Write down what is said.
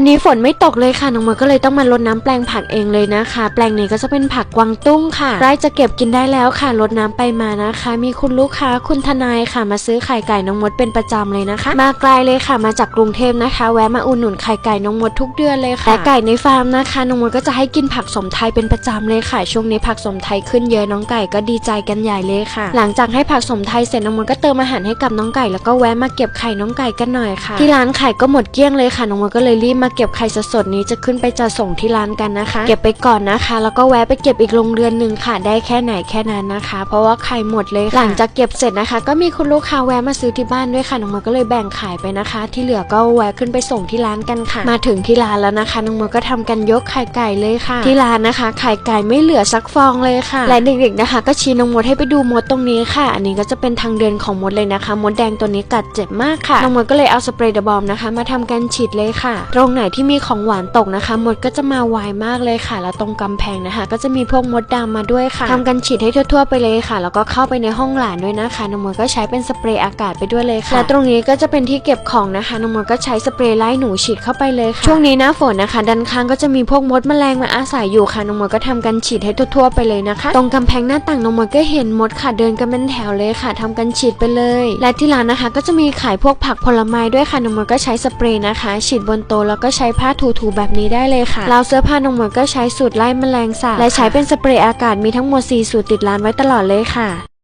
วันนี้ฝนไม่ตกเลยค่ะน้องมดก็เลยต้องมารดน้ำแปลงผักเองเลยนะคะ แปลงนี้ก็จะเป็นผักกวางตุ้งค่ะใกล้จะเก็บกินได้แล้วค่ะรดน้ำไปมานะคะ มีคุณลูกค้าคุณทนายค่ะมาซื้อไข่ไก่น้องมดเป็นประจำเลยนะคะ มาไกลเลยค่ะมาจากกรุงเทพนะคะ แวะมาอุดหนุนไข่ไก่น้องมดทุกเดือนเลยค่ะและไก่ในฟาร์มนะคะน้องมดก็จะให้กินผักสมไทยเป็นประจำเลยค่ะ ช่วงนี้ผักสมไทยขึ้นเยอะน้องไก่ก็ดีใจกันใหญ่เลยค่ะ หลังจากให้ผักสมไทยเสร็จน้องมดก็เติมอาหารให้กับน้องไก่แล้วก็แวะมาเก็บไข่น้องไก่กันหน่อยค่ะ ที่ร้านไข่ก็หมดเกลี้ยงเลยค่ะน้องมดก็เลยรีบมาเก็บไข่สดๆนี้จะขึ้นไปจัดส่งที่ร้านกันนะคะ เก็บไปก่อนนะคะ แล้วก็แวะไปเก็บอีกโรงเรือนหนึ่งค่ะ ได้แค่ไหนแค่นั้นนะคะ เพราะว่าไข่หมดเลยค่ะหลังจากเก็บเสร็จนะคะ ก็มีคุณลูกค้าแวะมาซื้อที่บ้านด้วยค่ะน้องมดก็เลยแบ่งขายไปนะคะ ที่เหลือก็แวะขึ้นไปส่งที่ร้านกันค่ะ มาถึงที่ร้านแล้วนะคะน้องมดก็ทำกันยกไข่ไก่เลยค่ะ ที่ร้านนะคะ ไข่ไก่ไม่เหลือสักฟองเลยค่ะและเด็กๆนะคะ ก็ชี้น้องมดให้ไปดูมดตรงนี้ค่ะ อันนี้ก็จะเป็นทางเดินของมดเลยนะคะ มดแดงตัวนี้กัดเจ็บมากค่ะน้องมดก็เลยเอาสเปรย์ดบอมนะคะ มาทำการฉีดเลยค่ะตรงไหนที่มีของหวานตกนะคะมดก็จะมาไวมากเลยค่ะ แล้วตรงกำแพงนะคะ ก็จะมีพวกมดดำมาด้วยค่ะทำการฉีดให้ทั่ว ๆ ไปเลยค่ะ แล้วก็เข้าไปในห้องหลานด้วยนะคะน้องมดก็ใช้เป็นสเปรย์อากาศไปด้วยเลยค่ะและตรงนี้ก็จะเป็นที่เก็บของนะคะน้องมดก็ใช้สเปรย์ไล่หนูฉีดเข้าไปเลยค่ะช่วงนี้หน้าฝนนะคะ ด้านข้างก็จะมีพวกมดแมลงมาอาศัยอยู่ค่ะน้องมดก็ทำการฉีดให้ทั่ว ๆ ไปเลยนะคะ ตรงกำแพงหน้าต่างน้องมดก็เห็นมดค่ะเดินกันเป็นแถวเลยค่ะทำการฉีดไปเลย และที่ร้านนะคะ ก็จะมีขายพวกผักผลไม้ด้วยค่ะน้องมดก็ใช้สเปรย์นะคะ ฉีดบนโต๊ะแล้วก็ใช้ผ้าถูๆแบบนี้ได้เลยค่ะราวเสื้อผ้าน้องมดก็ใช้สูตรไล่แมลงสาบและใช้เป็นสเปรย์อากาศมีทั้งหมด4สูตรติดร้านไว้ตลอดเลยค่ะ